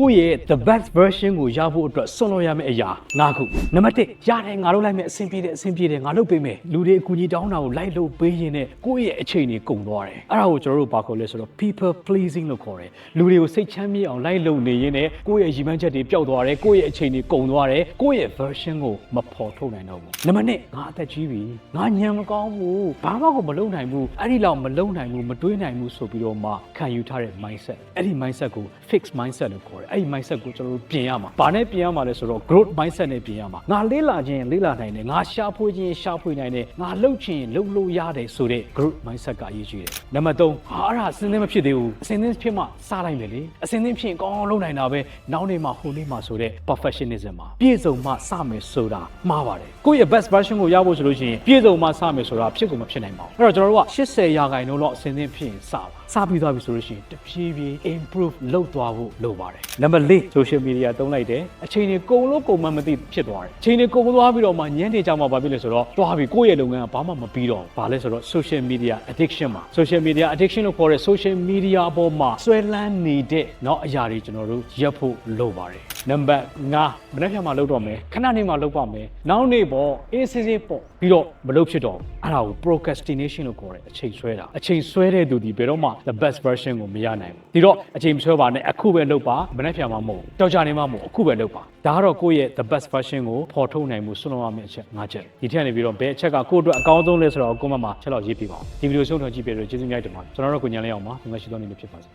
ကိုယ့်ရဲ့ the best version ကိုရဖို့အတွက်စွန့်လို့ရမယ့်အရာ၅ခုနံပါတ်1ရတယ်ငါတို့လိုက်မယ်အဆင်ပြေတယ်အဆင်ပြေတယ်ငါလုပ်ပေးမယ်လူတွေအကူအညီတောင်းတာကိုလိုက်လုပ်ပေးရင်လည်းကိုယ့်ရဲ့အချိန်တွေကုန်သွားတယ်အဲ့ဒါကိုကျွန်တော်တို့ဘာခေါ်လဲဆိုတော့ people pleasing လို့ခေါ်တယ်လူတွေကိုစိတ်ချမ်းမြေ့အောင်လိုက်လုပ်နေရင်လည်းကိုယ့်ရဲ့ရည်မှန်းချက်တွေပျောက်သွားတယ်ကိုယ့်ရဲ့အချိန်တွေကုန်သွားတယ်ကိုယ့်ရဲ့ version ကိုမဖော်ထုတ်နိုင်တော့ဘူးနံပါတ်2ငါအသက်ကြီးပြီငါညံမကောင်းဘူးဘာမှကိုမလုပ်နိုင်ဘူးအဲ့ဒီလောက်မလုပ်နိုင်ဘူးမတွေးနိုင်ဘူးဆိုပြီးတော့မှခံယူထားတဲ့ mindset အဲ့ဒီ mindset ကို fix mindset လို့ခေါ်တယ်အဲ့ဒီ mindset ကိုကျွန်တော်တို့ပြင်ရမှာဘာနဲ့ပြင်ရမှာလဲဆိုတော့ growth mindset နဲ့ပြင်ရမှာငါလေးလာခြင်းလေးလာနိုင်တယ်ငါရှာဖွေခြင်းရှာဖွေနိုင်တယ်ငါလှုပ်ခြင်းလှုပ်လို့ရတယ်ဆိုတဲ့ growth mindset ကအရေးကြီးတယ်နံပါတ်3ဟာအဲ့ဒါအစင်းသင်းမဖြစ်သေးဘူးအစင်းသင်းဖြစ်မှစလိုက်မယ်လေအစင်းသင်းဖြစ်ရင်ကောင်းအောင်လုပ်နိုင်တာပဲနောက်နေ့မှဟိုနေ့မှဆိုတဲ့ perfectionism မှာပြည့်စုံမှစမယ်ဆိုတာမှားပါတယ်ကိုယ့်ရဲ့ best version ကိုရဖို့ဆိုလို့ရှိရင်ပြည့်စုံမှစမယ်ဆိုတာဖြစ်ကုန်မဖြစ်နိုင်ပါဘူးအဲ့တော့ကျွန်တော်တို့က80ရာခိုင်နှုန်းလောက်အစင်းသင်းဖြစ်ရင်စပါစပြီးသွားပြီဆိုလို့ရှိရင်တဖြည်းဖြည်း improve လုပ်သွားဖို့လိုပါတယ်နံပါတ်၄ social media သုံးလိုက်တယ်အချိန်တွေကုန်လို့ကုန်မှမသိဖြစ်သွားတယ်အချိန်တွေကုန်သွားပြီးတော့မှညံ့နေကြမှာဘာဖြစ်လဲဆိုတော့တွားပြီးကိုယ့်ရဲ့လုပ်ငန်းကဘာမှမပြီးတော့ဘာလဲဆိုတော့ social media addiction မှာ social media addiction လို့ခေါ်တဲ့ social media အပေါ်မှာဆွဲလန်းနေတဲ့နောက်အရာတွေကျွန်တော်တို့ရပ်ဖို့လိုပါတယ် နံပါတ်5မနေ့ဖြန်မှာလုပ်တော့မယ်ခဏနေမှာလုပ်ပါမယ်နောက်နေ့ပေါ့အေးစစ်စစ်ပေါ့ပြီးတော့မလုပ်ဖြစ်တော့ဘူးအဲ့ဒါကို procrastination လို့ခေါ်တယ်အချိန်ဆွဲတာအချိန်ဆွဲတဲ့သူဒီဘယ်တော့မှ the best version ကိုမရနိုင်ဘူးဒီတော့အချိန်မဆွဲပါနဲ့အခုပဲလုပ်ပါမနေ့ဖြန်မှာမဟုတ်ဘူးတောက်ကြနေမှာမဟုတ်အခုပဲလုပ်ပါဒါကတော့ကိုယ့်ရဲ့ the best version ကိုဖော်ထုတ်နိုင်မှုဆွလို့ရမယ့်အချက်၅ချက်ဒီထက်နေပြီးတော့ဘယ်အချက်ကကိုယ့်အတွက်အကောင်းဆုံးလဲဆိုတော့ကိုယ့်မမှာချက်လောက်ရေးပြပါအောင်ဒီဗီဒီယိုရှုံးထွန်ကြည့်ပြလို့ကျေးဇူးများတင်ပါတယ်ကျွန်တော်တို့ကိုညံလေးအောင်ပါငါရှိသောနေ့လေးဖြစ်ပါစေ